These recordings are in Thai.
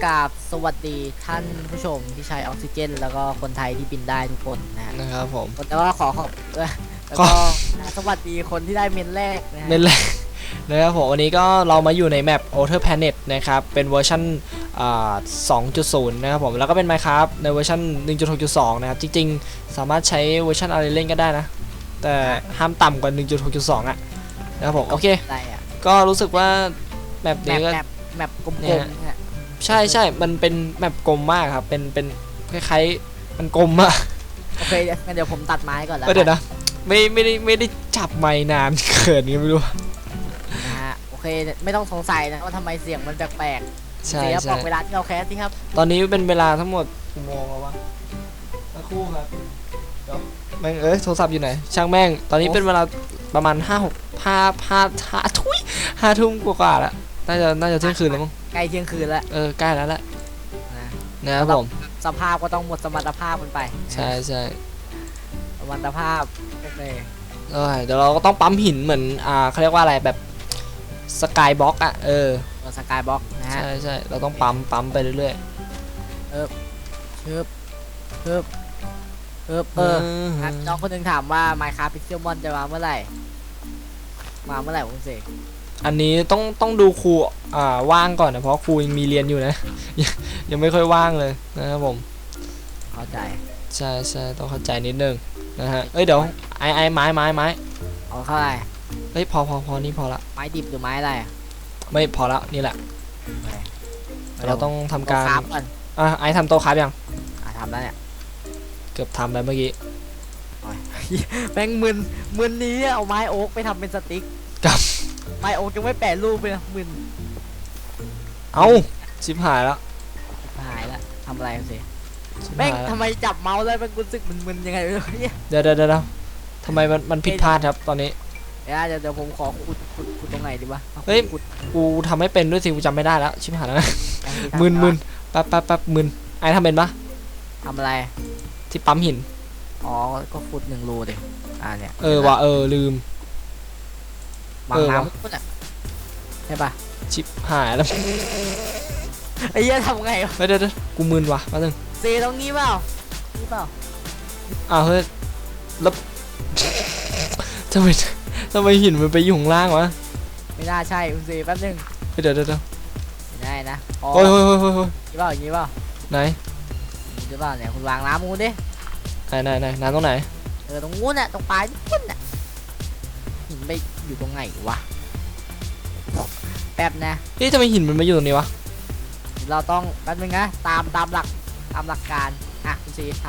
นะกับสวัสดีท่านผู้ชมที่ใช้ออกซิเจน แล้วก็คนไทยที่บินได้ทุกคนนะฮะนะครับผมแล้วก็ขอขอบเอ่อแล้วขอก็สวัสดีคนที่ได้เมนแรกนะฮะเล่นแรกนะครับผมวันนี้ก็เรามาอยู่ในแมป Outer Planet นะครับ เป็นเวอร์ชันอ่า2.0 นะครับผม แล้วก็เป็น Minecraft ในเวอร์ชัน1.6.2 นะครับ จริง ๆ สามารถใช้เวอร์ชันอะไรเล่นก็ได้นะ แต่ห้ามต่ำกว่า 1.6.2 อะนะครับผม โอเคอะไรอะก็รู้สึกว่าแมปแมนี้ปก็แมปแมปกลเนี่มยๆเนี่ย ใช่ใช่มันเป็นแมปกลมมากครับ เป็นเป็นคล้ายๆมันกลมอะโอเคงั้นเดี๋ยวผมตัดไม้ก่อนแล้วเออเดี๋ยวนะไม่ไม่ได้ไม่ได้จับไม้นานเขินนี้ไม่รู้นะฮะโอเคไม่ต้องสงสัยนะว่าทำไมเสียงมันแปลกๆใช่เสียบใช่อกเวลาที่เราแคสสิครับ ตอนนี้เป็นเวลาทั้งหมดกี่โมงแล้ววะสักครู่ครับเดี๋ยวแม่งเอ้ยโทรศัพท์อยู่ไหน ช่างแม่ง ตอนนี้เป็นเวลาประมาณห้าหกห้าห้าห้าทุยห้าทุ่มกว่าๆแล้วน่าจะน่าจะเที่ยงคืนแล้วมั้ง ใกล้เที่ยงคืนแล้วเออใกล้แล้วแหละนะนะครับผม สภาพก็ต้องหมดสมรรถภาพมันไปใช่ใช่สมรรถภาพโอเคเออเดี๋ยวเราก็ต้องปั๊มหินเหมือนอ่าเขาเรียกว่าอะไรแบบสกายบ็อกอะเออสกายบ็อกนะฮะใช่ใช่เราต้องปั๊มปั๊มไปเรื่อยฮึบฮึบฮึบๆเอออะน้องคนหนึ่งถามว่า Minecraft Pixel Mon จะมาเมื่อไหร่ มาเมื่อไหร่คุณเสก อันนี้ต้องต้องดูครูอ่าว่างก่อนนะเพราะครูยังมีเรียนอยู่นะยังยังไม่ค่อยว่างเลยนะครับผมเข้าใจใช่ใช่ต้องเข้าใจนิดนึงนะฮะเอ้ยเดี๋ยวไอ้ไอ้ไม้ไม้ไม้เอาเข้าไปเฮ้ยพอพอพอนี่พอละไม้ดิบหรือไม้อะไรอะไม่พอละนี่แหละ เราต้องทำการคราฟก่อนอะไอ้ทำโต๊ะครับยังอะทำแล้วเนี่ยเกือบทำแล้วเมื่อกี้แม่งมึนมึนนี้เอาไม้โอ๊กไปทำเป็นสติ๊กกับ ไม้โอ๊กยังไม่แปะรูปเลยนะมึนเอ้าชิบหายแล้วหายละทำอะไรคุณเสกชิบแม่หางยแล้วทำไมจับเมาส์แล้วแม่งรู้สึกมึนๆยังไงไม่รู้เนี่ยเดี๋ยวเดี๋ยวเดี๋ยวทำไมมันมันผิดพลาดครับตอนนี้ เดี๋ยวเดี๋ยวเดี๋ยวผมขอขุดขุดขุดตรงไหนดีวะอาเฮ้ย ขุดกูทำไม่เป็นด้วยสิกูจำไม่ได้แล้วชิบหายแล้วตรงที่ทำมึนมึนแป๊บแป๊บแป๊บมึนไอ้ทำเป็นปะทำอะไรที่ปั๊มหิน อ๋อก็ขุดหนึ่งรูดิอ่าเนี่ยเออว่ะเออลืม วางเออน้ว่ะำพุ่นอะใช่ปะชิบหายแล้วไอ้เหี้ยทำไงวะเฮ้ยเดี๋ยวเดี๋ยวกูมึนว่ะแป๊บนึงเซตรงนี้เปล่านี่เปล่าอ้าวเฮ้ยแล้วทำไมทำไมหินมันไปอยู่ข้างล่างวะไม่น่าใช่คุณเซแป๊บนึงเฮ้ยเดี๋ยวเดี๋ยวเดี๋ยวไม่ได้นะอ๋อโอ้ยโอ้ยโอ้ยโอ้ยโอ้ยนี่เปล่าอย่างนี้เปล่าไหนอย่างนี้เปล่าเนี่ยคุณวางน้ำมูนดิไหนไหนไหนน้ำตรงไหนเออตรงงูนน่ะตรงปลายนู่นน่ะหินไป อยู่ตรงไหนวะ แป๊บนะเฮ้ยทำไมหินมันมาอยู่ตรงนี้วะ เราต้องแป๊บนึงนะ ตามตามหลักตามหลักการ อะคุณซีท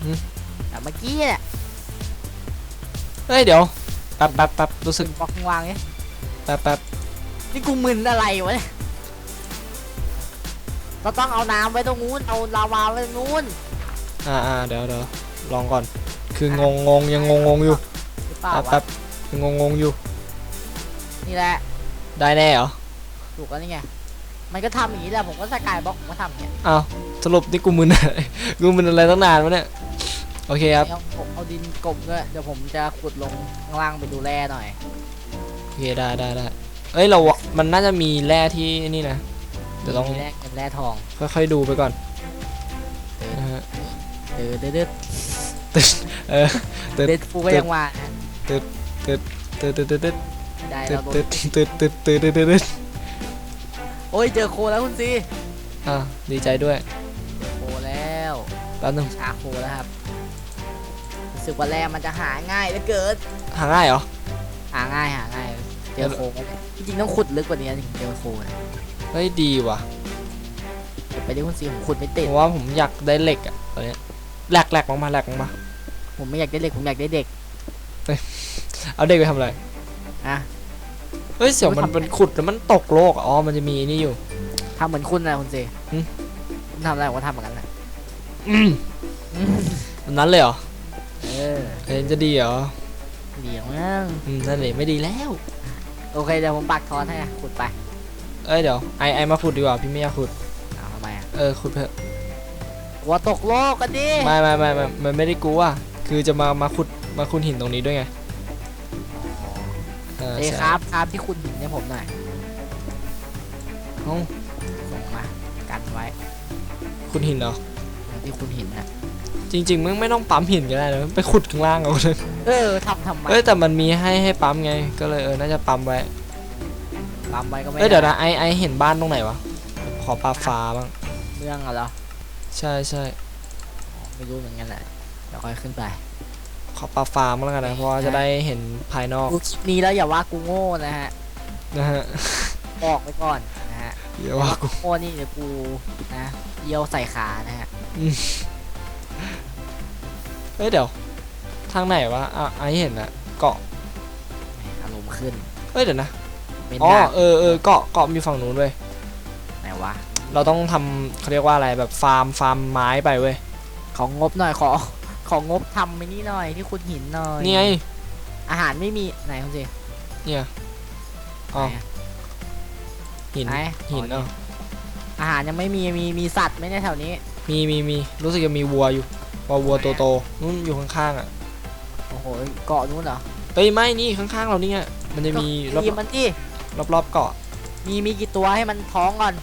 ำแต่เมื่อกี้เนี่ยเฮ้ยเดี๋ยวแป๊บแป๊บแป๊บรู้สึถึกงบล็อกข้างวางเนี่ยแป๊บแป๊บนี่กูมึนอะไรวะเนี่ยเราต้องเอาน้ำไว้ตรงนู้น เอาลาวาไว้ตรงนู้นอ่าอ่าเดี๋ยวเดี๋ยวลองก่อน คืองงงงยังงงงอยู่หรือเปล่าแป๊บวะแป๊บ ยังงงงอยู่ นี่แหละ ได้แน่เหรอถูกแล้วนี่ไง มันก็ทำอย่างนี้แหละ ผมก็สกายบล็อกผมก็ทำอย่างเงี้ยอ้าวสรุปนี่กูมึนอะไรกูมึนอะไรตั้งนานวะเนี่ย โอเคครับ เอาผมเอาดินกลบด้วยเดี๋ยวผมจะขุดลงข้างล่างไปดูแร่หน่อย โอเคได้ได้ได้เอ้ยเรามันน่าจะมีแร่ที่นี่นะ เดี๋ยวต้องมีแร่เงินแร่ทอง ค่อยๆดูไปก่อนนะฮะเออเด็ดเด็ดเออตึ๊ดเด็ดฟูก็ยังมานะตึ๊ด ตึ๊ดตึ๊ดตึ๊ดตึ๊ดได้ตึ๊เราดโดนตึ๊ดตึ๊ดตึ๊ดตึ๊ดตึ๊ดตึ๊ดโอ้ยเจอโคแล้วคุณซีอะดีใจด้วยเจอโคแล้วแป๊บนึงชาโคแล้วครับรู้สึกว่าแร่มันจะหาง่ายเหลือเกินหาง่ายเหรอ หาง่ายหาง่ายเจอโคจริงๆต้องขุดลึกกว่านี้ถึงเจอโคนะเฮ้ยดีว่ะเดี๋ยวไปที่คุณซีผมขุดไม่ติผดมว่าผมอยากได้เหล็กอะตอนเนี้ยแหลกแหลกลงมาแหลกลงมา ผมไม่อยากได้เด็กผมอยากได้เด็ก เอาเด็กไปทำอะไรอะ เฮ้ยเสียวมันเอาไปทำเป็นขุดแล้วมันตกโลกอะอ๋อมันจะมีนี่อยู่ ทำเหมือนคุณนะคุณซีหึ คุณทำอะไรผมก็ทำเหมือนกันนะอืมอืมแบบนั้นเลยเหรอเออเฮ้ยจะดีเหรอเดี๋ยวมั้งอืมนั่นเลยไม่ดีแล้วโอเคเดี๋ยวผมปักทอนให้อะขุดไปเอ้ยเดี๋ยวไอไอมาขุดดีกว่าพี่ไม่อยากขุดเอาทำไมอะเออขุดเถอะกลัวตกโลกกันดิไม่ไม่ไม่ไม่มันไม่ได้กลัวคือจะมามาขุดมาขุดหินตรงนี้ด้วยไง เออเอ้ยใช่ครับครับที่คุณหินให้ผมหน่อยเอ้าส่งมากันไว้คุณหินเหรออย่างที่คุณเห็นนะจริงๆมึงไม่ต้องปั๊มหินก็ได้นะไปขุดข้างล่างเอาเลยเออทำทำไมเอ้ยแต่มันมีให้ให้ปั๊มไง ก็เลยเออน่าจะปั๊มไว้ ปั๊มไว้ก็ไม่เอ้ยเดี๋ยวนะไอไอเห็นบ้านตรงไหนวะ ขอปลาฟ้าบ้าง เรื่องอะเหรอใช่ใช่ไม่รู้เหมือนกันแหละเดี๋ยวค่อยขึ้นไป ขอปลาฟ้าบ้างแล้วกันนะ เพราะว่าจะได้เห็นภายนอก ดูคลิปนี้แล้วอย่าว่ากูโง่นะฮะ นะฮะ บอกไปก่อนนะฮะเดี๋ยวว่ากูโง่นี่เดี๋ยวกูนะเยี่ยวใส่ขานะฮะ เอ้ยเดี๋ยว ทางไหนวะอะไอเห็นอะเกาะแหมอารมณ์ขึ้น เอ้ยเดี๋ยวนะ เป็นอ๋อ หน้าเออเออเกาะเกาะมีฝั่งนู้นเว้ย ไหนวะ เราต้องทำเขาเรียกว่าอะไรแบบฟาร์มฟาร์มไม้ไปเว้ย ของงบหน่อยขอ ของงบทำไปนี่หน่อยที่คุณหินหน่อยนี่ไงอาหารไม่มีไหนคุณสิเนี่ยอ๋อไหนอะหินไหนหินอ๋อเอ้าอาหารยังไม่มีมีมีสัตว์ไหมในยแถวนี้ มีมีมีรู้สึกจะมีวัวอยู่วัววัวโตโตๆนู่นอยู่ข้างๆอะโอ้โหเกาะนู้นเหรอเอ้ยไม่นี่ข้างๆเรานี่ไงมันจะมีรอบก็มันที่รอบรอบๆเกาะมีมีกี่ตัวให้มันท้องก่อน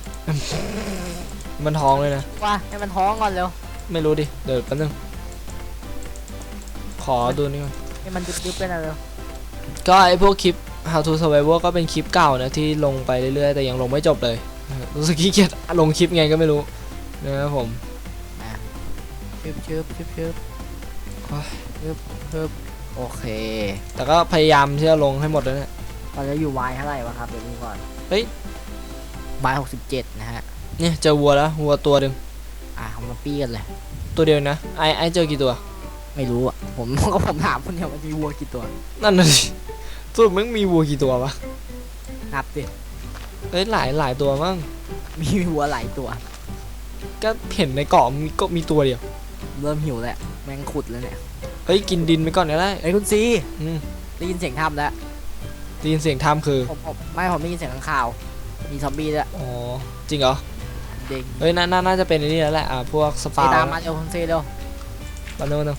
มันท้องเลยนะว่าให้มันท้องก่อนเร็วไม่รู้ดิเดี๋ยวแป๊บนึง ขอดูนี่ก่อนให้มันยุบๆไปหน่อยเร็วก็ไอพวกคลิป how to survival ก็เป็นคลิปเก่านะที่ลงไปเรื่อยๆ แต่ยังลงไม่จบเลย รู้สึกขี้เกียจลงคลิปไงก็ไม่รู้นะครับผมชึบชึบชึบชึบโอ้ยชึบชึบโอเค แต่ก็พยายามที่จะลงให้หมดแล้วเนี่ยตอนนี้อยู่วายเท่าไหร่วะครับเดี๋ยวดูก่อนเฮ้ยวายหกสิบเจ็ดนะฮะเนี่ยเจอวัวแล้ววัวตัวหนึ่งอะเอามาปี้กันเลย ตัวเดียวนะไอไอเจอกี่ตัว ไม่รู้อะผมก็ผมถามคุณเนี่ยมันมีวัวกี่ตัวนั่นน่ะสิสรุปมึงมีวัวกี่ตัววะนับดิเอ้ยหลายหลายตัวมั้งมีวัวหลายตัว ก็เห็นในเกาะมีก็มีตัวเดียวเริ่มหิวแล้วแมงขุดแล้วเนี่ยเฮ้ยกินดินไปก่อนก็ได้เอ้ยคุณซีอืมได้ยินเสียงทำแล้วได้ยินเสียงทำคือผมผมไม่ผมได้ยินเสียงข้างข่าว มีซอมบี้ด้วยอ๋อจริงเหรอเด้งเฮ้ยน่าน่าน่าจะเป็นไอันนี้แล้วแหละอ่าพวกสซีปาตามมาเร็วคุณซีเร็ว แป๊บนึงแป๊บนึง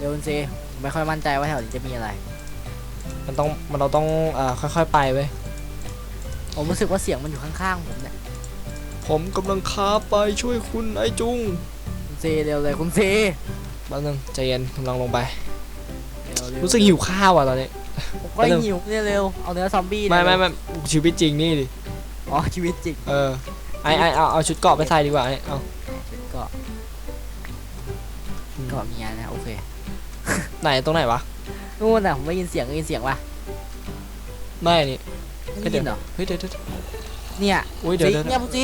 เร็วคุณซีผมไม่ค่อยมั่นใจว่าแถวนี้จะมีอะไร มันต้องมันเราต้องอ่าค่อยๆไปเว้ยผมรู้สึกว่าเสียงมันอยู่ข้างๆผมเนี่ยผมกำลังค้าไปช่วยคุณไอ้จุงคุณซีเร็วเลยคุณซีแป๊บนึงใจเย็นกำลังลงไปเร็วเร็วรู้สึกหิวข้าวอะตอนนี้ ผมก็หิวเนี่ยเร็วเอาเนื้อซอมบี้ไม่เนี่ยไม่ไม่ชีวิตจริงนี่ดิอ๋อชีวิตจริงเออไอไอเอาเอาชุดเกราะไปใส่ดีกว่าไอเอา ก็ก็มีอันนะโอเค ไหนตรงไหนวะนู่นน่ะผมได้ยินเสียงได้ยินเสียงปะไม่นี่ไม่ได้ยินเหรอเฮ้ยเดี๋ยวเดี๋ยวเนี่ยอุ้ยเดี๋ยวซีเดี๋ยวเนี่ยคุณซี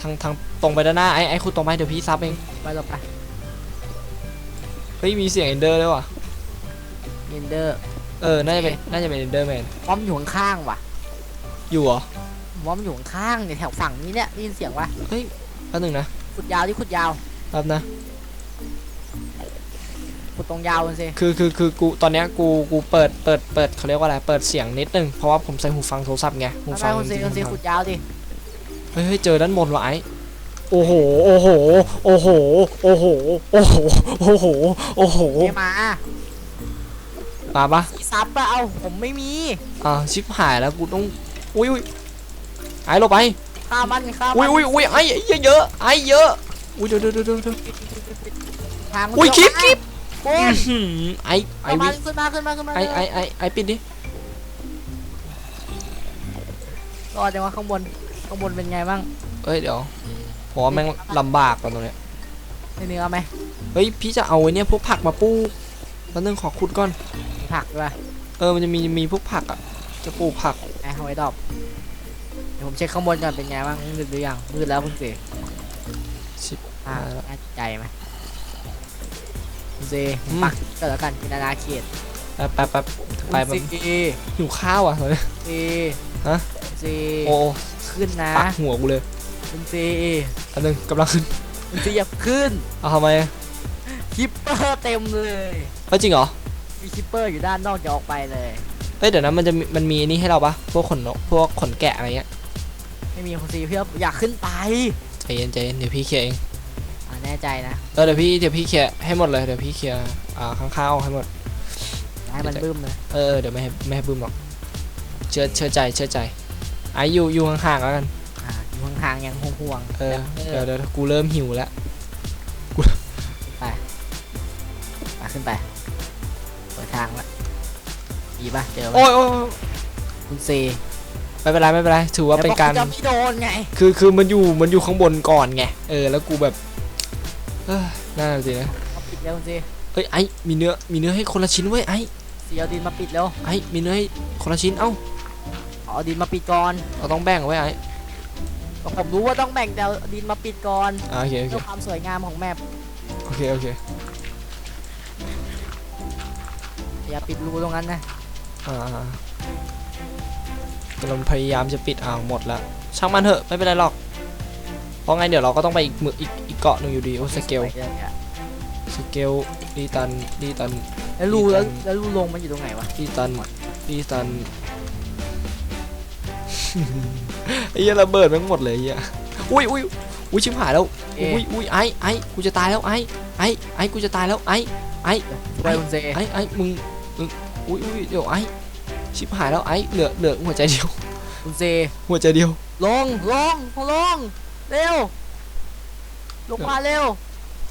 ทางทางตรงไปด้านหน้าไอไอคุณตรงไปเดี๋ยวพี่ซับเองไปเราไปเฮ้ยมีเสียงเอนเดอร์ด้วยว่ะเอนเดอร์เออน่าจะเป็นน่าจะเป็นเอนเดอร์แมนมอมอยู่ข้างๆว่ะ อยู่เหรอมอมอยู่ข้างๆเนี่ยแถวฝั่งนี้เนี่ยได้ยินเสียงปะแป๊บนึงนะขุดยาวที่ขุดยาวแป๊บนะ ขุดตรงยาวคุณซีคือคือคือกูตอนเนี้ยกูกูเปิดเปิดเปิดเขาเรียกว่าอะไรเปิดเสียงนิดนึงเพราะว่าผมใส่หูฟังโทรศัพท์ไงหูไม่ฟัไม่งคุณซีจริงๆคุณซีหูฟังขุดยาวดิเฮ้ยเฮ้ยเจอด้านบนว่ะไอ้โอ้โหโอ้โหโอ้โหโอ้โหโอ้โหโอ้โหโอ้โหไม่มามาปะซีซับปะเอาผมไม่มีอ่าชิบหายแล้วกูต้องอุ้ยอุ้ยไอ้หลบไปข้ามันข้าอุ้มัยอุ้ยอุ้ยไอ้เยอะเยอะไอ้เยอะอุ้ยเดี๋ยวเดี๋ยวเดี๋ยวเดี๋ยวทางอุ้ยคลิปคลิป โอ้อื้ยอหือไอ้ไอ้เอาวิมาขึ้นมาขึ้นมาขึ้นมาไอ้ไอ้ไอ้ไอ้ปิดดิรอจังว่าข้างบนข้างบนเป็นไงบ้างเอ้ยเดี๋ยวผมว่าแม่งลำบากกว่าตรงเนี้ยได้เนื้อไหมเฮ้ยพี่จะเอาไอ้เนี่ยพวกผักมาปลูกแล้วนึงขอขุดก่อนมีผักด้วยเออมันจะมีมีพวกผักอะจะปลูกผักไอ้เอาไว้ดอบเดี๋ยวผมเช็คข้างบนก่อนเป็นไงบ้างมืดหรือยังมืดแล้วคุณซีชิบอ่าหายแล้วน่าใจไหม คุณซีอืมปักก็แล้วกันเป็นอาณาเขตแป๊บแป๊บแป๊บไปคุมัณนซีหิวข้าวอะตอนนี้ซีฮะซีโอ้ขึ้นนะปักหัวกูเลยคุณซีอันนึงกำลังขึ้นคุณซีอย่าขึ้นเอาทำไมอะคิปเปอร์เต็มเลยเฮ้ยจริงเหรอมีคิปเปอร์อยู่ด้านนอกจะออกไปเลยเฮ้ยเดี๋ยวนะมันจะมีมันมีนี่ให้เราปะพวกขนนกพวกขนแกะอะไรเงี้ยไม่มีคุณซีเพื่ออยากขึ้นไปใจเย็นใจเย็นเดี๋ยวพี่เคลียร์เองอ่าแน่ใจนะเออเดี๋ยวพี่เดี๋ยวพี่เคลียร์ให้หมดเลยเดี๋ยวพี่เคลียร์อ่าข้างๆออกให้หมดอย่าให้มันบึ้มเลยเออเออเดี๋ยวไม่ให้ไม่ให้บึ้มหรอกเชื่อเชื่อใจเชื่อใจไอ้อยู่อยู่ห่างๆแล้วกันอ่าโอเคอยู่ห่างๆยังห่วงๆเออเอเดี๋ยวอเดี๋ยวกูเริ่มหิวแล้วมาขึ้นไปเปิดทางละดีปะเจอปะโอ้ยโอ้ยโอ้ยคุณเซไม่เป็นไรไม่เป็นไรถือว่าเป็นการแต่บอกคุณจะไม่โดนไงคือคือมันอยู่มันอยู่ข้างบนก่อนไงเออแล้วกูแบบ เออน่าสินะเอาปิดแล้วคุณเซเอ้ยไอ้มีเนื้อมีเนื้อให้คนละชิ้นเว้ยไอ้เสียเอาดินมาปิดแล้วไอ้มีเนื้อให้คนละชิ้นเอ้าเอาดินมาปิดก่อนเราต้องแบ่งไว้ไอ้ก็ผมรู้ว่าต้องแบ่งแต่เอาดินมาปิดก่อนอ่าโอเคโอเคเพื่อความสวยงามของแมปโอเคโอเคอย่าปิดรูตรงนั้นนะอ่าเราพยายามจะปิดอ้าวหมดแล้วช่างมันเถอะไม่เป็นไรหรอกเพ ราะไงเดี๋ยวเราก็ต้องไปอีกมืออีกอีกเกาะหนึ่งอยู่ดีโอ้สเกลไปเลยอะสเกลดีตันดีตันแล้วรูแล้วแล้วรูลงมันอยู่ตรงไหนวะดีตันดีตันไอ้เหี้ยระเบิดทั้งหมดเลยไอ้เหี้ยอุ้ยอุ้ยอุ้ยชิบหายแล้วเอ๊ะอุ้ยอุ้ยไอ้ไอ้กูจะตายแล้วไอ้ไอ้ไอ้กูจะตายแล้วไอ้ช่วยคุณเซไอ้ไอ้มึงมึงอุ้ยอุ้ยเดี๋ยวไอ้ชิบหายแล้วไอ้เหลือเหลือหัวใจเดียวคุณเซหัวใจเดียวลงลงลง เร็ว ลงมาเร็ว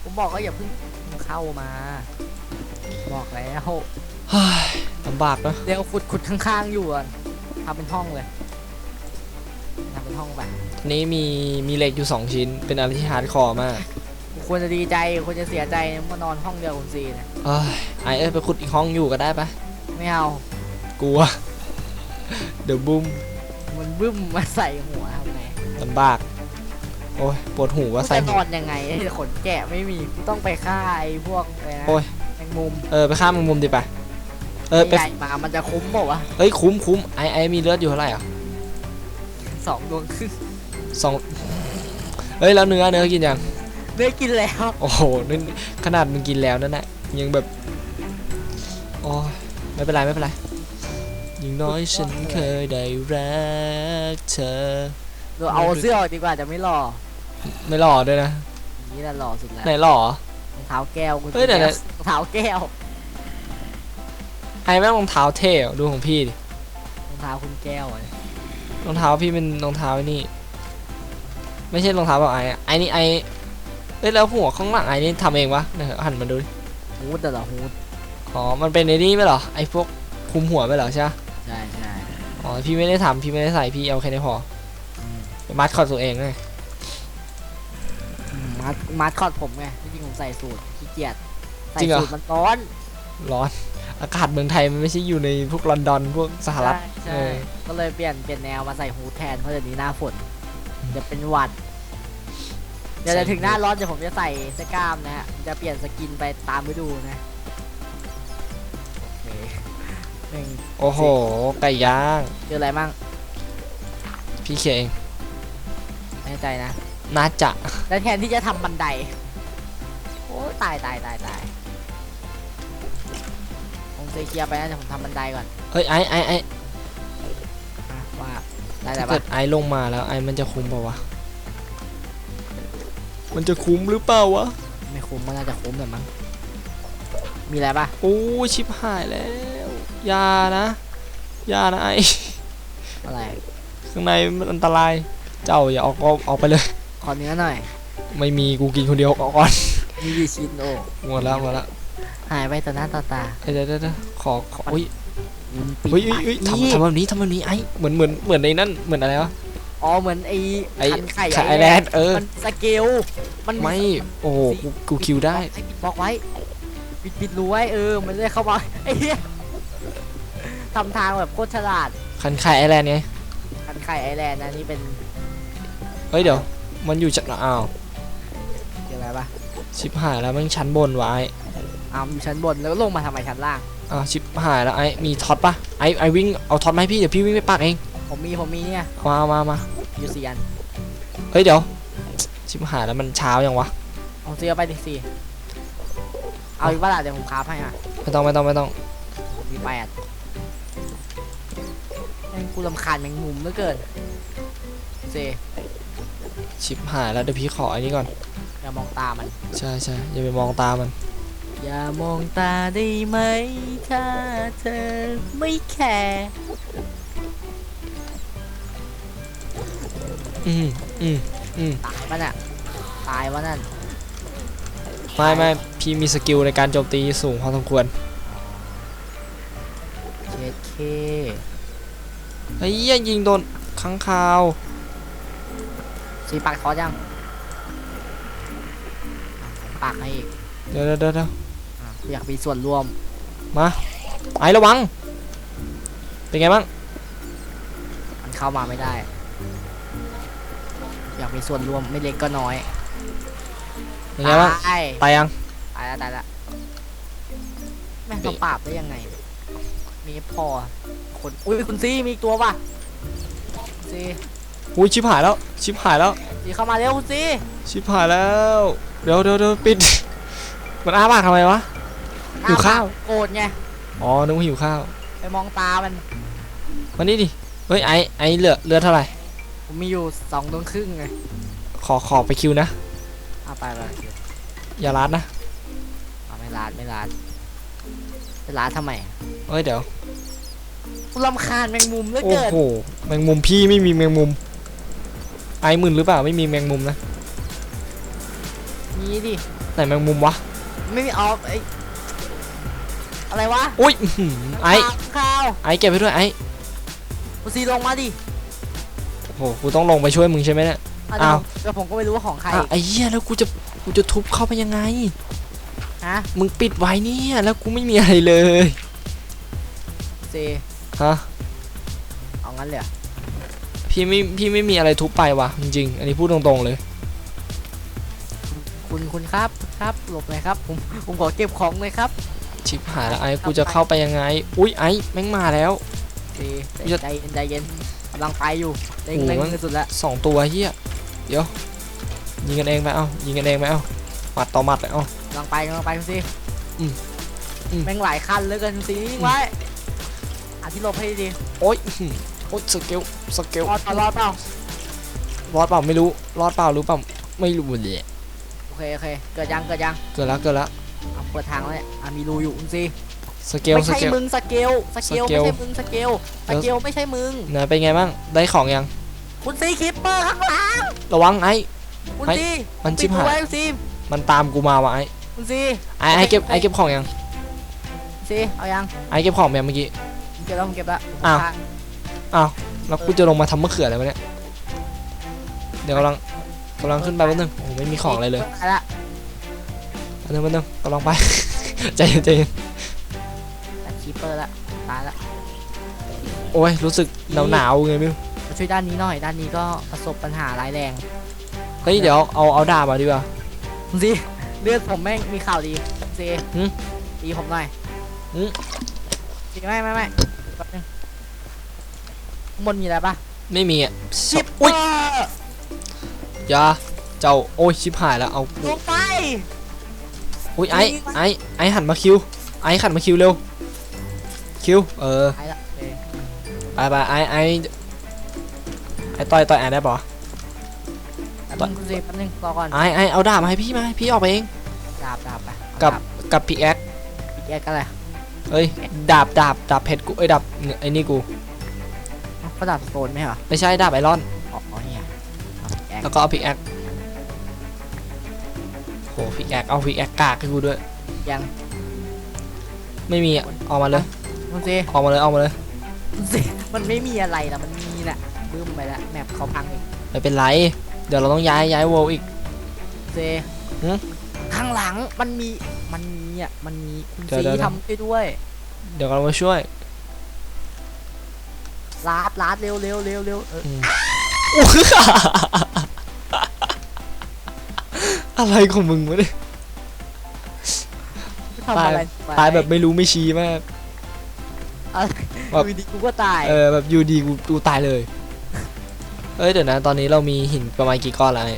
ผมบอกว่าอย่าเพิ่งเข้ามา บอกแล้วเฮ้ยลำบากนะเร็วขุดขุดข้างๆอยู่ก่อนทำเป็นห้องเลยทำเป็นห้องไปอันนี้มีมีเหล็กอยู่สองชิ้น เป็นอะไรที่ฮาร์ดคอร์มากควรจะดีใจควรจะเสียใจเมื่อนอนห้องเดียวกับคุณซีนะเอ้ยไอ้เอ้ยไปขุดอีกห้องอยู่ก็ได้ปะไม่เอา กลัว เดี๋ยวบุ้มมันบึ้มมาใส่หัวทำไงลำบาก โอ้ยปวดหูว่าใส่จะหูนอนยังไงขนแกะไม่มีกูต้องไปฆ่าไอ้พวกอะไรนะโอ้ยแมงมุมเออไปข้ามมุมดิไปเออไปใหญ่ๆมามันจะคุ้มเปล่าวะเอ้ยคุ้มคุ้มไอ้ไอ้มีเลือดอยู่เท่าไหร่อะสองดวงครึ่งสองเฮ้ยแล้วเนื้อเนื้อกินยังเนื้อกินแล้วโอ้โหนั่นขนาดมึงกินแล้วนั่นแหละยังแบบโอ้ยไม่เป็นไรไม่เป็นไรอย่างน้อยฉันเคยได้รักเธอ เราเอาเสื้อออกดีกว่าจะไม่หล่อ ไม่หล่อด้วยนะอย่างนี้แหละหล่อสุดแล้วไหนหล่อ รองเท้าแก้วกูเฮ้ยเดี๋ยวรองเท้าแก้วไอ้แม่งรองเท้าเท่อะดูของพี่ดิรองเท้าคุณแก้วอะรองเท้าพี่เป็นรองเท้าไอ้นี่ ไม่ใช่รองเท้าแบบไอ้อะไอ้นี่ไอ้เอ้ยแล้วหัวข้างหลังไอ้นี่ทำเองวะเนี่ยหันมาดูดิฮูดแต่ละฮูดอ๋อมันเป็นไอ้นี่ไหมเหรอไอ้พวกคลุมหัวไหมเหรอใช่ปะใช่ใช่อ๋อพี่ไม่ได้ทำพี่ไม่ได้ใส่พี่เอาแค่นี้พออืมไปมัดคอตัวเองไงอื มมามาคอดผมไงที่จริงผมใส่สูตรขี้เกียจใส่จริงเหรอ สูตรมันร้อน ร้อน อากาศเมืองไทยมันไม่ใช่อยู่ในพวกลอนดอนพวกสหรัฐ ใช่เอใช่อ ก็เลยเปลี่ยนเปลี่ยนแนวมาใส่ฮูดแทนเพราะเดี๋ยวนี้หน้าฝนจะเป็นหวัด เดี๋ยวจะถึงหน้าร้อนเดี๋ยวผมจะใส่เสื้อกล้ามนะฮะจะเปลี่ยนสกินไปตามฤดูนะโอเคหนึ่งโอ้โห ไก่ย่าง เจออะไรมั่งพี่เขียนเองแน่ใจนะ น่าจะและแทนที่จะทำบันได โอ้ยตายตายตายตายผมจะเคลียร์ไปนะเดี๋ยวผมทำบันไดก่อนเฮ้ยไอ้ไอ้ไอ้อะว่าได้ถ้าแต่เกิปะดไอ้ลงมาแล้วไอ้มันจะคุ้มเปล่าวะ มันจะคุ้มหรือเปล่าวะ ไม่คุ้มมันน่าจะคุ้มแต่มั้งมีอะไรปะโอ้ยชิบหายแล้วอยานะอยานะไอ้อะไรข้างในมันอันตราย เจ้าอย่าออกออกออกไปเลยข อเนื้อหน่อยไม่มีกูกินคนเดียวออกก่อนมีกี่ชิ้นโอ้หมดแล้วหมดแล้วหายไปต่อหน้าต่อตาเอ้ยเดี๋ยวเดี๋ยวเดี๋ยวขอขออุ้ยยืนปิดเฮ้ยเฮ้ยเฮ้ยปากทำทำแบบนี้ทำแบบนี้ไอ้เหมือนเหมือนเหมือนในนั่นเหมือนอะไรวะอ๋อเหมือนไอ้ไอ้คันไข่ไข่ไอแลนด์เออมันสเกลมันไม่โอ้โหกูกูคิวได้ให้ปิดบล็อกไว้ปิดปิดรูไว้เออมันจะได้เข้ามาไอ้เหี้ยทำทางแบบโคตรฉลาดคันไข่ไอแลนด์ไงคันไข่ไอแลนด์นะนี่เป็นเฮ้ยเดี๋ยว มันอยู่ชั้นอ้าวเกี่ยวอะไรปะชิบหายแล้วมันชั้นบนวะไอ้อ้าวอยู่ชั้นบนแล้วก็ลงมาทำไมชั้นล่างอ้าวชิบหายแล้วไอ้มีท็อตปะไอ้ไอ้วิ่งเอาท็อตมาให้พี่เดี๋ยวพี่วิ่งไปปักเองผมมีผมมีเนี่ยเอามาเอามาเอามาอยู่สี่อันเฮ้ยเดี๋ยวชิบหายแล้วมันเช้ายังวะเอาเสื้อไปดิสี่เอาอีกบ้าล่ะเดี๋ยวผมคราฟให้อะไม่ต้องไม่ต้องไม่ต้องผมมีแปดแม่งกูรำคาญแมงมุมเหลือเกินเซ ชิบหายแล้วเดี๋ยวพี่ขออันนี้ก่อน อย่ามองตามัน ใช่ใช่อย่าไปมองตามัน อย่ามองตาได้ไหม ถ้าเธอไม่แคร์อืมอืมอืมตายปะเนี่ยตายวะนั่นไม่ไม่พี่มีสกิลในการโจมตีสูงพอสมควรเคเคไอ้เหี้ยยิงโดนค้างคาว สีปากคอยังปากให้อีกเดี๋ยวเดี๋ยวเดี๋ยวเดี๋ยวอะอยากมีส่วนร่วม มาไอ้ระวัง เป็นไงบ้าง มันเข้ามาไม่ได้ อยากมีส่วนร่วมไม่เล็กก็น้อยเป็นไงบ้าง ตายตายยัง ตายแล้วตายแล้วแม่งเขาปราบได้ยังไง มีพอคน อุ้ยคุณซีมีอีกตัวป่ะคุณซี อุ้ยชิบหายแล้ว ชิบหายแล้วซีเข้ามาเร็วคุณซีชิบหายแล้ว เดี๋ยวเดี๋ยวเดี๋ยวปิด มันอ้าปากทำไมวะ หิวข้าว โกรธไง อ๋อนึกว่าหิวข้าว ไปมองตามัน มานี่ดิ เฮ้ยไอ้ไอ้เหลือเหลือเท่าไหร่ ผมมีอยู่สองดวงครึ่งไงขอขอไปคิวนะ เอาไปไปอย่าลัดนะ เอาไม่ลาดไม่ลาดไปลาดทำไมเฮ้ยเดี๋ยว กูรำคาญแมงมุมเหลือโอ้เกินโห แมงมุมพี่ไม่มีแมงมุม ไอ้มึนหรือเปล่าไม่มีแมงมุมนะนี่ดิ ไหนแมงมุมวะไม่มีออฟไออะไรวะอุ้ยอื้อหือไอ้ข้าวไอ้เก็บไปด้วยไอ้คุณซีลงมาดิโอ้โหกูต้องลงไปช่วยมึงใช่ไหมเนี่ยอะอ้าวเดี๋ยวผมก็ไม่รู้ว่าของใครอะไอ้เหี้ยแล้วกูจะกูจะทุบเข้าไปยังไง ฮะมึงปิดไว้เนี่ยแล้วกูไม่มีอะไรเลยเซฮะเอางั้นเลยเหรอ พี่ไม่พี่ไม่มีอะไรทุบไปว่ะจริงๆอันนี้พูดตรงๆเลย คุณคุณครับครับหลบเลยครับผมผมขอเก็บของเลยครับชิบหายแล้วไอ้กูจะเข้าไปยังไง อุ้ยไอ้แม่งมาแล้วเซใจจะใจเย็นใจเย็นกำลังไปอยู่เร่งโอ้โห เร่งที่สุดแล้วสองตัวเฮียเดี๋ยวยิงกันเองไปเอ้ายิงกันเองไปเอ้าหมัดต่อหมัดเลยเอ้า กำลังไปกำลังไปคุณซีอืมอืม แม่งหลายคันเหลยกันคุณซีนิ่งไว้อาที่หลบให้ดีโอ๊ยอื้อหือ โอ๊ยสเกลสเกลรอดเปล่ารอดเปล่ารอดเปล่าไม่รู้รอดเปล่ารู้เปล่าไม่รู้เลยโอเคโอเคเกิดยังเกิดยังเกิดแล้วเกิดแล้วเอาเปิดทางแล้วเนี่ยอะมีรูอยู่คุณซีสเกลไม่สใช่เกล มึงสเกลสเกลสเกไม่ลใช่มึงสเกลสเกลไม่ใช่มึงนะเป็นไงบ้างได้ของยัง คุณซีคิปเปอร์ข้างหลังระวังไอ้ คุณไอ้ ซีมันปิชิดบมืหาอยไว้คุณซีมันตามกูมาว่ะไอ้คุณซีไอ้ไอ้เก็บไอ้เก็บของยังคุณซีเอายังไอ้เก็บของยังเมื่อกี้ผมเก็บแล้วผมเก็บแล้วอ้าว แล้วกูจะลงมาทำมะเขืออะไรวะเนี่ย เดี๋ยวกำลังกำลังขึ้นไปแป๊บนึงโอ้โหไม่มีของอะไรเลยไปละแป๊บนึงแป๊บนึงกำลังไป ใจเย็นใจเย็นแต่คิปเปอร์ละตายละโอ้ยรู้สึกหนาวหนาวๆไงไม่รู้มาช่วยด้านนี้หน่อย ด้านนี้ก็ประสบปัญหาร้ายแรงเฮ้ยเดี๋ยวเอาเอาดาบมาดีกว่า คุณซีเลือดผมแม่งมีข่าวดีคุณซีหืมตีผมหน่อยหืมตีไม่ไม่ไม่แป๊ บนึงข้างบนมีอะไรปะไม่มีอะชิปอุ้ยเปอร์อยาเจ้าโอ้ยชิบหายแล้วเอาลงไปอุ้ยไอ้ยิงมันไอ้ไอ้หันมาคิวไอ้หันมาคิวเร็วคิวเออตายละโอเคไปไปไอ้ไอ้ไอ้ต่อยต่อยไอ้ได้ปะแป๊บนึงคุณซีแป๊บนึงรอก่อนไอ้ไอ้เอาดาบมาให้พี่มาให้พี่ออกไปเองดาบดาบไปกับกับพีแอคปิดแยกกันเลยเอ้ยดาบดาบดาบเพชรกูเอ้ยดาบไอ้นี่กู ก็ดาบสโตนไหมเหรอไม่ใช่ดาบไอรอน อ๋อเนี่ยเอาปิดแยกแล้วก็เอาพีแอคโหพีแอคเอาพีแอคกากให้กูด้วย ยังไม่มีอะเออกมาเลยคุณซีออกมาเลยเอามาเลยคุณซีมันไม่มีอะไรนะมันมีแหละบึ้มไปแล้วแมปเขาพังอีกไม่เป็นไร เดี๋ยวเราต้องย้ายย้ายโวลอีก เซหืมข้างหลังมันมีมันมีอะมันมีคุณเดี๋ยวซีเดี๋ยว ทำช่วยด้วย เดี๋ยวเรามาช่วย ลาดลาดเร็วเร็วเร็วเร็วเอออืมอะไรของมึงวะเนี่ยทำอะไรตายแบบไม่รู้ไม่ชี้มากอะไรแบบอยู่ดีกูก็ตายเออแบบอยู่ดีกูกูตายเลย เอ้ยเดี๋ยวนะ ตอนนี้เรามีหินประมาณกี่ก้อนแล้วไอ้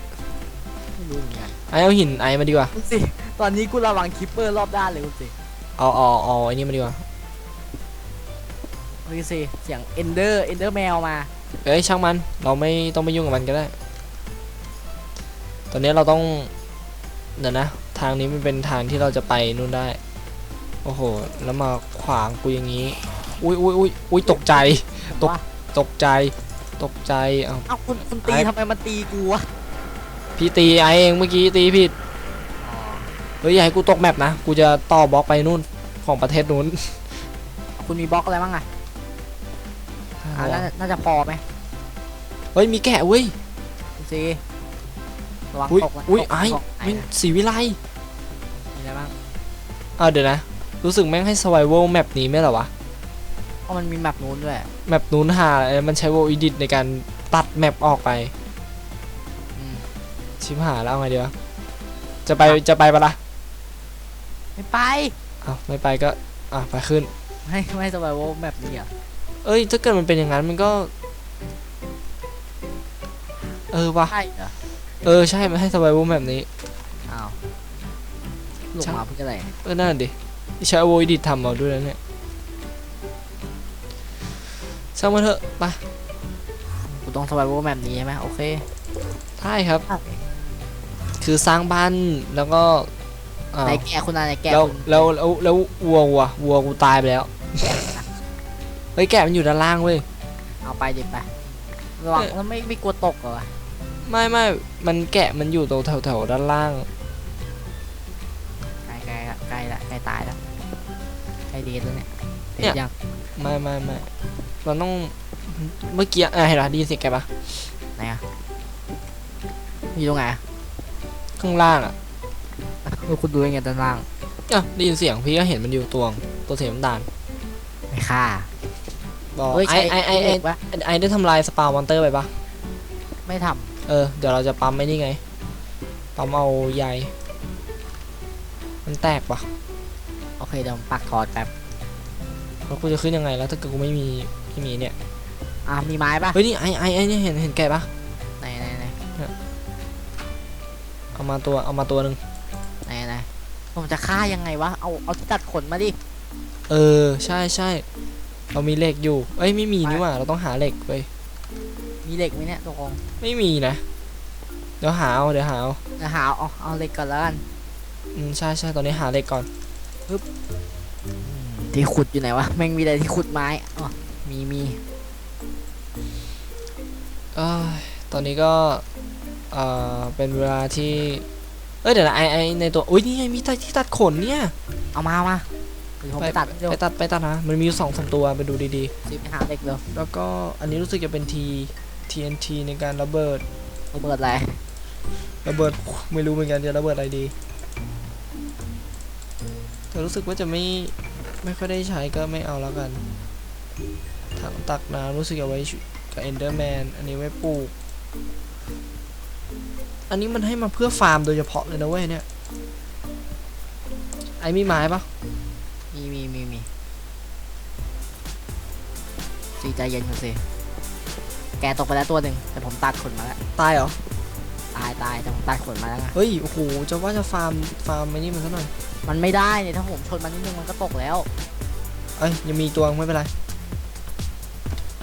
ไม่รู้เหมือนกันไอ้เอาหินไอ้มาดีกว่า คุณซีตอนนี้กูระวังคิปเปอร์รอบด้านเลยคุณซีเอาเอาเอาไอ้นี่มาดีกว่า คุณซีเสียงเอนเดอร์เอนเดอร์แมวมา เอ้ยช่างมันเราไม่ต้องไปยุ่งกับมันก็ได้ ตอนนี้เราต้องเดี๋ยวนะ ทางนี้มันเป็นทางที่เราจะไปนู่นได้ โอ้โห แล้วมาขวางกูอย่างนี้ อุ้ยอุ้ยอุ้ยอุ้ยตกใจ ตกว่าตกใจ ตกใจเอ้าเอ้าคุณคุณตีไอ้ ทำไมมันตีกูวะพี่ตีไอเองเมื่อกี้ตีผิด เฮ้ยอย่าให้กูตกแมปนะ กูจะต่อบล็อกไปนู่นของประเทศนู้น คุณมีบล็อกอะไรบ้างอะ อ่าน่าน่าจะพอไหมเฮ้ยมีแกะเว้ยคุณซีระวังอุ้ยตกนะอุ้ยตกไอ้ตกไหนไม่นะสีวิไลมีอะไรบ้างอ้าวเดี๋ยวนะ รู้สึกแม่งให้ survival แมปนี้ไหมเหรอวะ เพราะมันมีแมปนู้นด้วยแมปนู้นหาเอ้ยมันใช้ wall edit ในการตัดแมปออกไปอืมชิมหายแล้วเอาไงดีวะจะไปจะไปปะล่ะไม่ไปอ้าวไม่ไปก็อะไปขึ้นไม่ไม่สบายว่าแมปนี้อะ เอ้ย ถ้าเกิดมันเป็นอย่างนั้นมันก็ เออวะใช่เหรอเออใช่มันให้ survival แมปนี้ อ้าวลงใช่มาเพื่ออะไรเออนั่นนะดิใช้ wall edit ทำเอาด้วยนะเนี่ยช่างมันเถอะไปกูต้องสบายว่าแมปนี้ใช่ไหมโอเคใช่ครับ คือสร้างบ้านแล้วก็อ้าวไหนแกะคุณอะไรแกะแล้วคุณแล้วแล้วแล้ววัววัววัวกูตายไปแล้วเฮ้ยแกะมันอยู่ด้านล่างเว้ย เอาไปดิไประวังเอ๊ะแล้วไม่ไม่กลัวตกเหรอวะไม่ไม่มันแกะมันอยู่ตรงแถวแถวๆด้านล่าง ใกล้ใกล้ละใกล้ละใกล้ตายแล้วใกล้เดทแล้วเนี่ยเนี่ยเดทยังไม่ไม่ไม่เราต้องเมื่อกี้อะเห็นปะไดีเสียงแกะปะไหนอะอยู่ตรงไหนอะข้างล่างอะเออคุณดูยังไงด้านล่างอะได้ยินเสียงพี่ก็เห็นมันอยู่ตวงตัวเสียน้ำตาลไม่ค่า บอกเฮ้ยไอใช้ไอไอไอเด็กปะไอได้ทำลายสปาวมอนเตอร์ไปปะไม่ทเออเดี๋ยวเราจะปั๊มไอ้นี่ไง ปั๊มเอาใยมันแตกปะำโอเคเดี๋ยวผมปักถอดแป๊บแล้วกูจะขึ้นยังไงแล้วถ้าเกิดกูไม่มีไม่มีเนี่ยอะมีไม้ปะเฮ้ยนี่ไอไอไอเนี่ยเห็นเห็นแกะปะไหนไหนไหนเอามาตัวเอามาตัวหนึ่งไหนไหนผมจะฆ่ายังไงวะเอาเอาที่ตัดขนมาดิเออใช่ใช่ เรามีเหล็กอยู่ เอ้ยไม่มีไปนี่หว่า เราต้องหาเหล็กไป มีเหล็กไหมเนี่ยตกลงไม่มีนะ เดี๋ยวหาเอาเดี๋ยวหาเอาเดี๋ยวหาเอาเอาเหล็กก่อนแล้วกัน อืมใช่ใช่ตอนนี้หาเหล็กก่อนที่ขุดอยู่ไหนวะแม่งมีแต่ที่ขุดไม้อ๋อมีมีเอ้ยตอนนี้ก็ เอ่อ เป็นเวลาที่ เอ้ยเดี๋ยวนะไอไอในตัว อุ้ยนี่ไงมีตัดที่ตัดขนเนี่ย เอามาเอามาเดี๋ยว ผมไปไปตัดเดี๋ยวไปตัดไปตัดนะมันมีอยู่สองสามตัวไปดูดีซีไปหาเหล็กเร็วๆ แล้วก็อันนี้รู้สึกจะเป็น T TNT ในการระเบิดระเบิดอะไรระเบิดไม่รู้เหมือนกันจะระเบิดอะไรดีแต่รู้สึกว่าจะไม่ไม่ค่อยได้ใช้ก็ไม่เอาแล้วกันถังตักน้ำรู้สึกเอาไว้กับเอนเดอร์แมนอันนี้ไว้ปลูก อันนี้มันให้มาเพื่อฟาร์มโดยเฉพาะเลยนะเว้ยเนี่ยไอ้มีไม้ปะ ซีใจเย็นคุณซีแกตกไปแล้วตัวหนึ่งแต่ผมตัดขนมาแล้ว ตายเหรอ ตายตายแต่ผมตัดขนมาแล้วไงเฮ้ย โอ้โห จะว่าจะฟาร์ม ฟาร์มไอ้นี่มันซะหน่อย มันไม่ได้เนี่ยถ้าผมชนมันนิดนึงมันก็ตกแล้ว เอ้ย ยังมีตัวไม่เป็นไร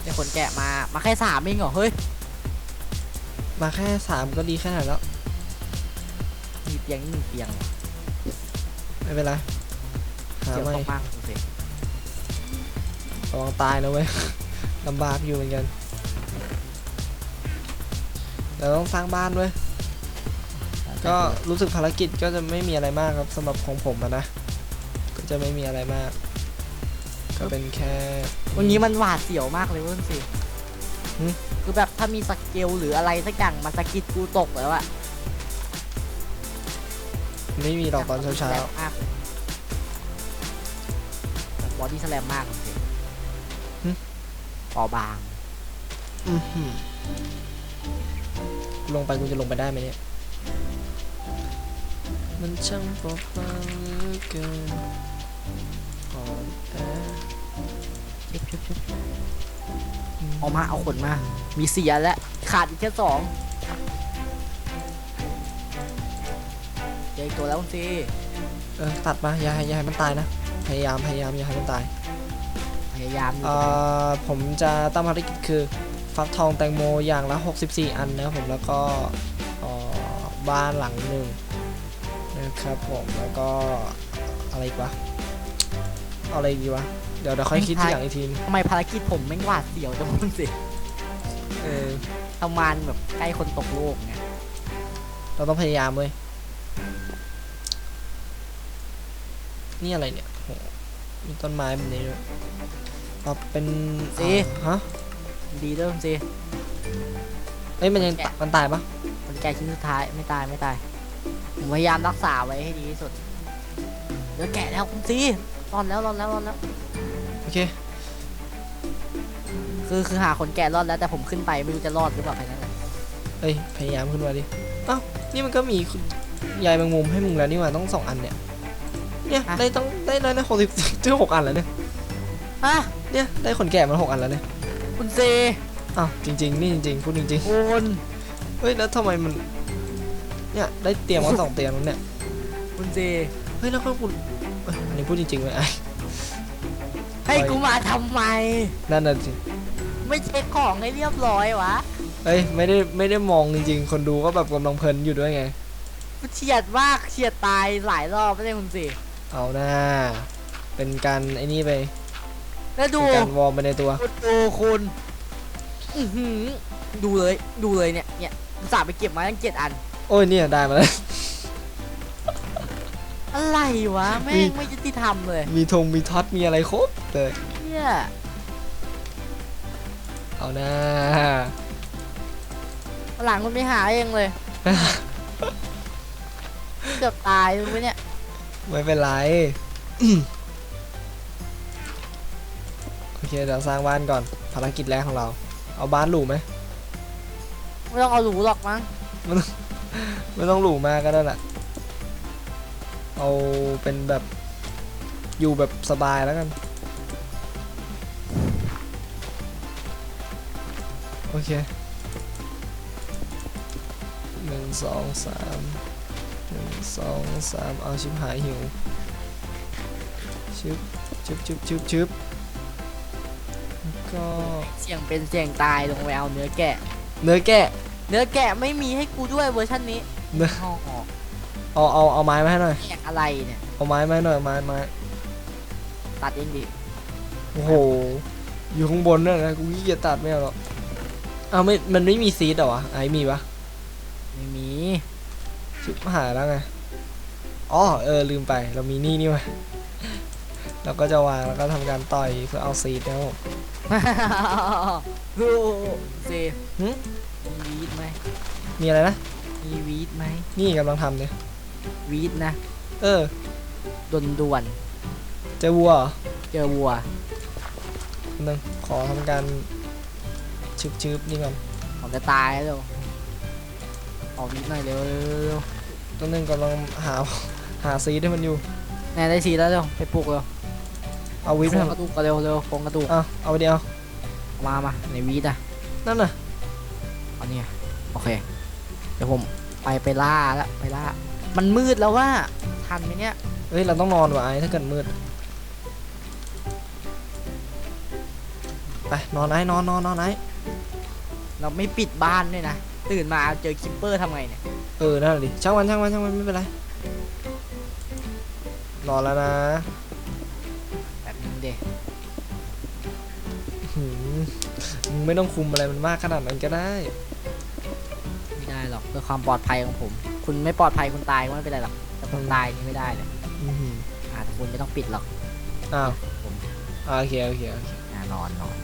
แต่ขนแกะมา มาแค่สามเองเหรอ เฮ้ย มาแค่สามก็ดีแค่ไหนแล้วมีเตียงนี่หนึ่งเตียงไม่เป็นไร หาเสียวไม่ตกมากคุณซีระวังตายนะเว้ย ลำบากอยู่เหมือนกัน เราต้องสร้างบ้านด้วย ก็รู้สึกภารกิจก็จะไม่มีอะไรมากครับสำหรับของผมอะนะ ก็จะไม่มีอะไรมาก ก็เป็นแค่ วันนี้มันหวาดเสียวมากเลยเว้ยคุณซีหึคือแบบถ้ามีสเกลหรืออะไรสักอย่างมาสะกิดกูตกแล้วอะไม่มีหรอกตอนเช้าแสลมมากเลยแบบบอดี้แสลมมากจริงหึ อบางอือหือลงไปกูจะลงไปได้ไหมเนี่ย มันช่างปราะบางเหลือเกินอ่อนแอชิบชิบชิบเอามาเอาขนมา มีเสียแล้ว ขาดอีกแค่สองเจออีกตัวแล้วคุณซีเออตัดมาอย่าให้อย่าให้มันตายนะ พยายามพยายามอย่าให้มันตาย พยายามอยู่เอ่อผมจะตั้งภารกิจคือฟักทองแตงโมอย่างละ 64 อันนะครับผมแล้วก็เอ่อบ้านหลังหนึ่งนะครับผมแล้วก็อะไรอีกวะเอาอะไรดีวะเดี๋ยวเดี๋ยวค่อยคิดทีหลังอีกทีนึงทำไมภารกิจผมไม่งหวาดเสียวจังคุณซีเออประมาณแบบใกล้คนตกโลกเนี่ยเราต้องพยายามเว้ยนี่อะไรเนี่ยโหมีต้นไม้แบบนี้ด้วย ปรับเป็นอ่าฮะดีเริ่มสิเอ้ยมันยังตมันตายปะมันแก่ชิ้นสุดท้ายไม่ตายไม่ตายผมพยายามรักษาไว้ให้ดีที่สุดเดี๋ยวแก่แล้วคุณซีรอดแล้วรอดแล้วรอดแล้ว โอเคคือคือหาคนแก่รอดแล้วแต่ผมขึ้นไปไม่รู้จะรอดหรือเปล่าแค่นั้นแหละเอ้ยพยายามขึ้นมาดิอ้าวนี่มันก็มีใยแมงมุมให้มึงแล้วนี่หว่าต้องสองอันเนี่ยเนี่ยได้ต้องได้ได้ได้หกสิบถึงหกอันแล้วเนี่ยฮะ เนี่ยได้คนแก่มาหกอันแล้วเนี่ยคุณซีอ้าวจริง ๆ นี่จริงๆพูดจริงคุณๆเฮ้ยแล้วทำไมมันเนี่ยได้เตรียมมาสองเตียงแล้วเนี่ยคุณซีเฮ้ยแล้วก็คุณเอ้ยอันนี้พูดจริงๆเลยไอ้ให้กูมาทำไม นั่นน่ะสิไม่เช็คของให้เรียบร้อยวะเฮ้ยไม่ได้ไม่ได้มองจริง ๆ คนดูก็แบบกำลังเพลินอยู่ด้วยไงกูเฉียดมากเฉียดตายหลายรอบไม่ใช่คุณซีเอาหน้าเป็นการไอ้นี่ไป แล้วดูเป็นการวอร์มไปในตัวคุณดูคุณอื้อหือดูเลย ดูเลยเนี่ย เนี่ยอุตส่าห์ไปเก็บมาตั้งเจ็ดอัน โอ้ยเนี่ยได้มาแล้ว อะไรวะ แม่มี งไม่ยุติธรรมเลยมีธงมีท็อตมีอะไรครบเลยเนี่ยเอาหน้าวันหลังคุณไปหาเองเลย เกือบตายรู้ไหมเนี่ยไม่เป็นไรโอ เคเดี๋ยวสร้างบ้านก่อนภารกิจแรกของเรา เอาบ้านหรูไหมไม่ต้องเอาหรูหรอกมั้งไม่ต้องหรูมากก็ได้แหละเอาเป็นแบบอยู่แบบสบายแล้วกัน โอเคหนึ่งสองสามหนึ่งสองสามเอาชิบหายหิวชึบชึบชึบชึบชึบแล้ว ก็เสี่ยงเป็นเสี่ยงตายลงไปเอาเนื้อแกะ เนื้อแกะเนื้อแกะไม่มีให้กูด้วยเวอร์ชันนี้เนื้อห้องออกเอาเอาเอาไม้มาให้หน่อยแกะอะไรเนี่ยเอาไม้มาให้หน่อยไม้ไม้ตัดเองดิโอ้โหอยู่ข้างบนนั่นนะกูขี้เกียจตัดไม่เอาหรอกเอาไม่มันไม่มีซีดเหรอวะไอ้มีปะไม่มีชิบหายแล้วไงอ๋อเออลืมไปเรามีนี่นี่วะเราก็จะวางแล้วก็ทำการต่อยเพื่อเอาซีดนะครับ ผมฮู้ซีหึ มีวีดไหมมีอะไรนะ มีวีดไหมนี่กำลังทำเนี่ยวีดนะเออ ด่วนด่วนเจอวัวเหรอๆเจอวัวนึงขอทำการชึบชึบๆนี่ก่อนผมจะตายแล้วเร็วขอวีดหน่อยเร็วเร็วเร็วเร็วตัวนึงกำลังหา หาซีดให้มันอยู่ แน่ได้ทีแล้วเร็วไปปลุกเร็ว เอาวิปโคให้รงกมันระดูกกันเร็วเร็วโครงกระดูกเอาเอาไปเดียวมามาในวีดอะนั่นน่ะเอาเนี่ยโอเค เดี๋ยวผมไปไปล่าแล้วไปล่า มันมืดแล้วว่าทันไหมเนี่ยเฮ้ยเราต้องนอนว่ะไอ้ถ้าเกิดมืดไปนอนไอ้นอนนอนนอนไอ้เราไม่ปิดบ้านด้วยนะตื่นมาเจอคิปเปอร์ทำไงเนี่ยเออนั่นแหละดิช่างมันช่างมันช่างมันไม่เป็นไรนอนแล้วนะแบบนึง เดหืมมึงไม่ต้องคุมอะไรมันมากขนาดนั้นก็ได้ ไม่ได้หรอกเพื่อความปลอดภัยของผม คุณไม่ปลอดภัยคุณตายก็ไม่เป็นไรหรอกแต่ผมตายนี่ไม่ได้เลยอื้อหืออ่าแต่คุณไม่ต้องปิดหรอกอ้าวผมอ่าโอเคโอเคโอเคอ่านอนนอน